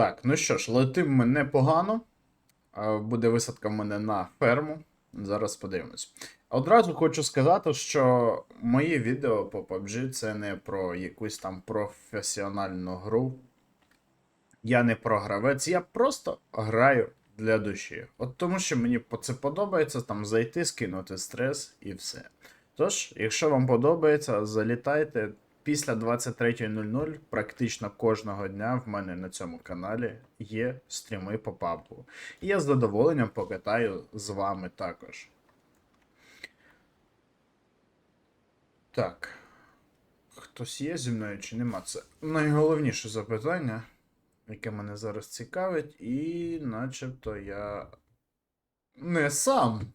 Так, ну що ж, летим ми непогано. Е, Буде висадка в мене на ферму. Зараз подивимось. Одразу хочу сказати, що мої відео по PUBG це не про якусь там професіональну гру. Я не програвець, я просто граю для душі. От тому що мені це подобається, там зайти, скинути стрес і все. Тож, якщо вам подобається, залітайте. Після 23.00 практично кожного дня в мене на цьому каналі є стріми по пабу. І я з задоволенням покатаю з вами також. Так. Хтось є зі мною чи нема? Це найголовніше запитання, яке мене зараз цікавить, і начебто я не сам.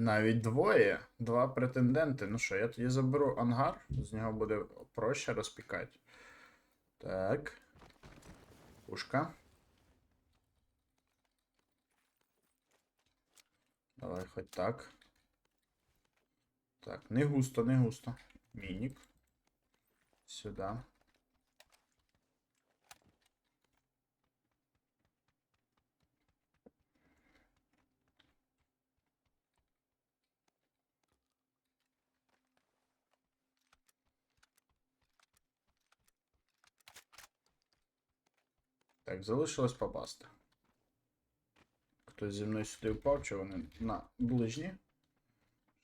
Навіть двоє, два претенденти. Ну що, я тоді заберу ангар, з нього буде проще розпікати. Так. Пушка. Давай хоч так. Так, не густо, не густо. Мінік. Сюди. Так, залишилось попасти. Хтось зі мною сюди впав, чи вони на ближні?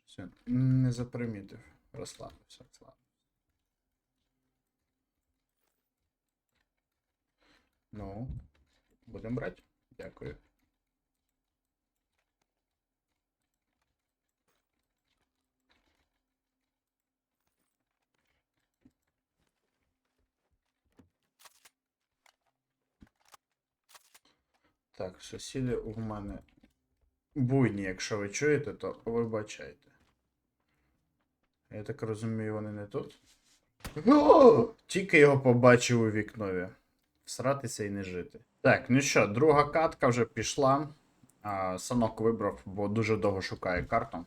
Все, не запримітив. Розслабився, розслабився. Ну, будемо брати? Дякую. Так, сусіди у мене буйні, якщо ви чуєте, то вибачайте. Я так розумію, вони не тут. О! Тільки його побачив у вікнові. Всратися і не жити. Так, ну що, друга катка вже пішла. А, Санок вибрав, бо дуже довго шукає карту.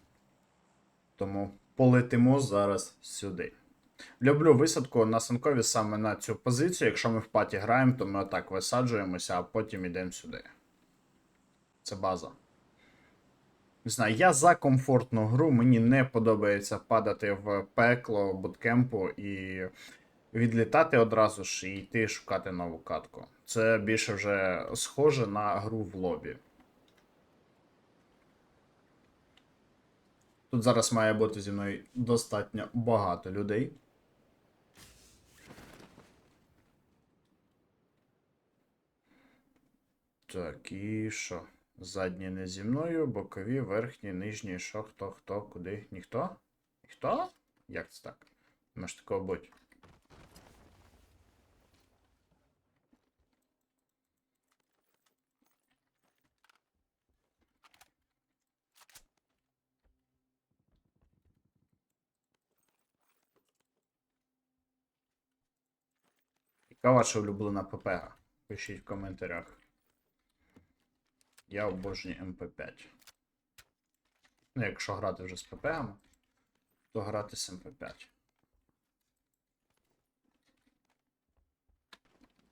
Тому полетимо зараз сюди. Люблю висадку на Санкові саме на цю позицію. Якщо ми в паті граємо, то ми отак висаджуємося, а потім йдемо сюди. Це база. Не знаю, я за комфортну гру, мені не подобається падати в пекло буткемпу і відлітати одразу ж і йти шукати нову катку. Це більше вже схоже на гру в лобі. Тут зараз має бути зі мною достатньо багато людей. Так, і що? Задні не зі мною, бокові, верхні, нижні, що, хто, хто, куди? Ніхто? Ніхто? Як це так? Може такого бути. Яка ваша улюблена ППГ? Пишіть в коментарях. Я обожнюю МП5. Ну, якщо грати вже з ППГами, то грати з МП5.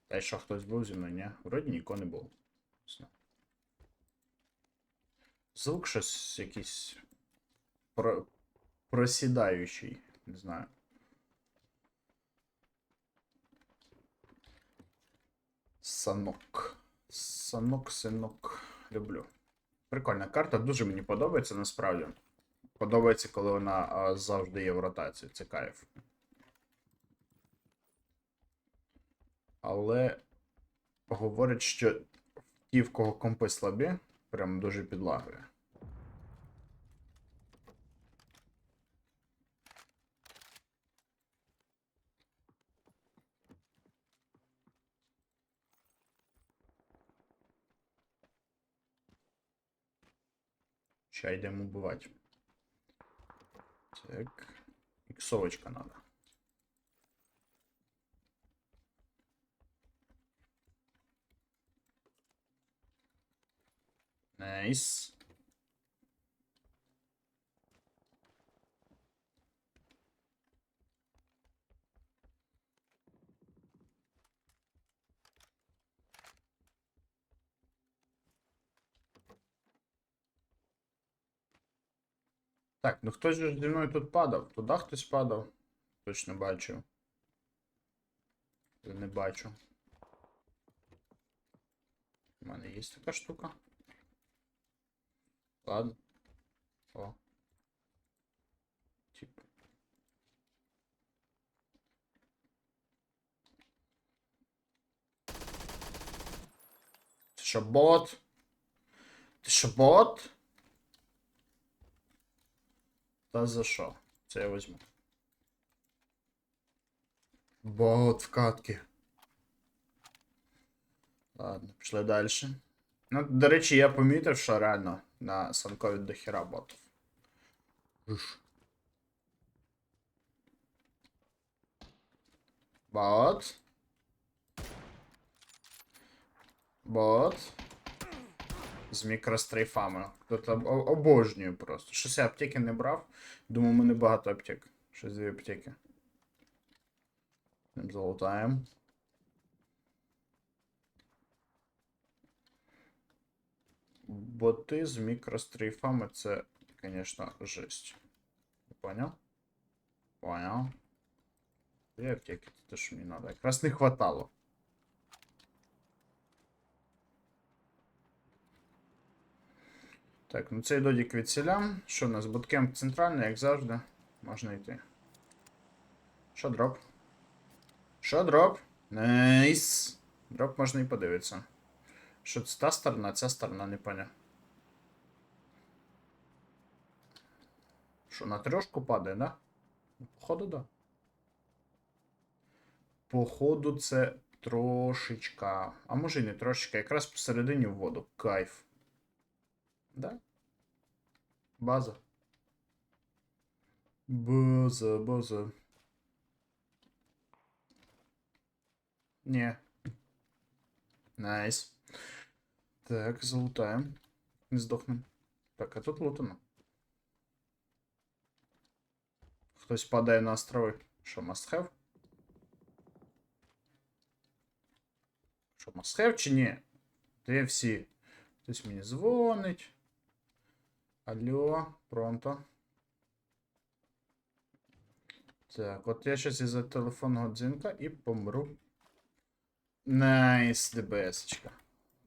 Та що хтось був зі мною, ні? Вроді нікого не було. Звук щось якийсь про... просідаючий, не знаю. Санок. Санок, синок. Люблю. Прикольна карта, дуже мені подобається насправді. Подобається, коли вона а, завжди є в ротації. Це кайф. Але говорять, що ті, в кого компи слабі, прям дуже підлагує. Ща йдемо убивати. Так. Іксовочка надо. Найс. Так, ну хтось же зі мною тут падав. Туди хтось падав. Точно бачив. Я Не бачу. У мене є така штука. Ладно. О. Тип. Ти що, бот? Ти що, бот? Та за що? Це я візьму. Бот в катки. Ладно, пішли далі. Ну, до речі, я помітив, що реально на Санкові до хіра ботів. Жуж. Бот. Бот. З мікрострейфами. Тут об- об- обожнюю просто. Щось я аптеки не брав. Думаю, мене багато аптек. Щось дві аптеки. Ним. Боти з мікрострейфами це, звісно, жесть. Поняв? Поняв. Дві аптеки, це те, що мені треба. Якраз не хватало. Так, ну цей додік відселям. Що у нас? Буткемп центральний, як завжди. Можна йти. Що дроп? Що дроп? Найс. Дроп можна і подивитися. Що це та сторона, ця сторона, не поняв. Що, на трьошку падає, да? Походу, да. Походу, це трошечка. А може і не трошечка, якраз посередині в воду. Кайф. Да? База. База, база. Не. Найс. Так, залутаємо. Не здохнем. Так, а тут лутано. Хтось падає на острови. Що, must have? Що, must have чи ні? Де всі? Хтось мені дзвонить. Алло, пронто. Так, от я щас із-за телефонного дзвінка і помру. Найс, ДБС-очка.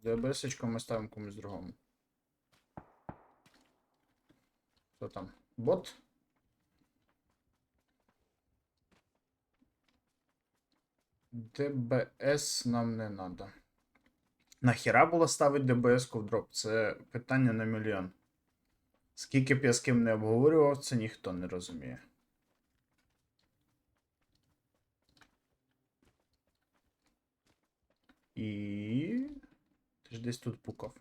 ДБС-очку ми ставимо комусь другому. Хто там? Бот? ДБС нам не надо. Нахіра було ставити ДБС-ку в дроп? Це питання на мільйон. Скільки б я з ким не обговорював, це ніхто не розуміє. І. Ти ж десь тут пукав.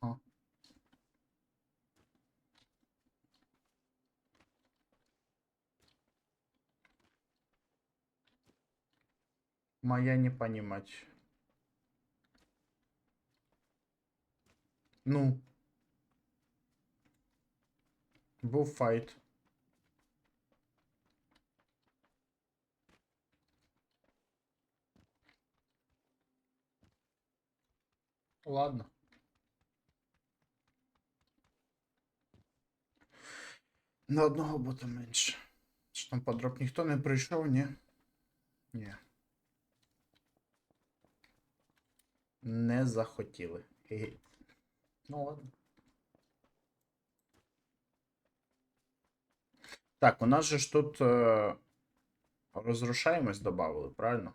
А. Моя не понимать. Ну. Був файт. Ладно. На одного бота менше. Що там подроп ніхто не прийшов, ні? Ні. Не захотіли. Ну ладно. Так, у нас же ж тут е, розрушаємось додали, правильно?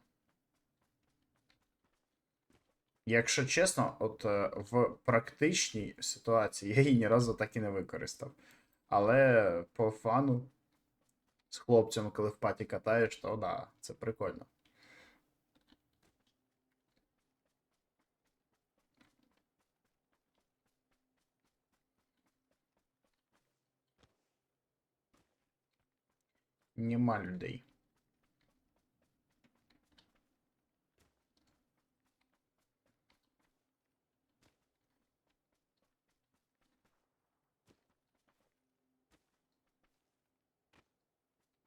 Якщо чесно, от е, в практичній ситуації я її ні разу так і не використав. Але по фану з хлопцями, коли в паті катаєш, то да, це прикольно. Нема людей.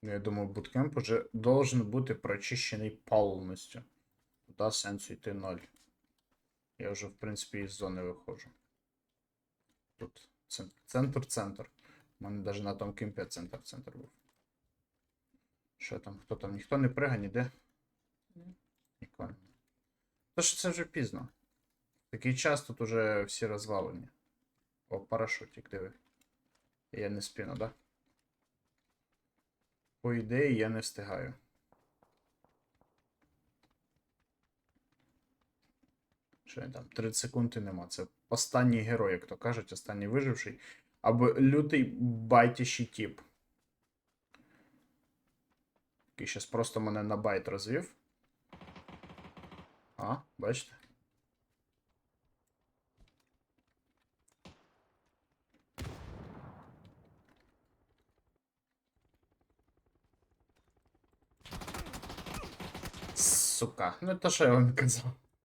Ну, Я думаю, буткемп уже должен бути прочищений повністю. Туди сенсу йти ноль. Я вже, в принципі, із зони виходжу. Тут Центр, центр, центр. У мене навіть на тому кімпі центр, центр був. Що там, хто там? Ніхто не прига, ніде? Нікого. То що це вже пізно. Такий час тут уже всі розвалені. О, парашутик, диви. Я не спіну, да? По ідеї я не встигаю. Що там? 30 секунд і нема. Це останній герой, як то кажуть, останній виживший. Або лютий байтящий тип. Який щас просто мене на байт розвів. А, бачите? Сука, ну то що я вам казав.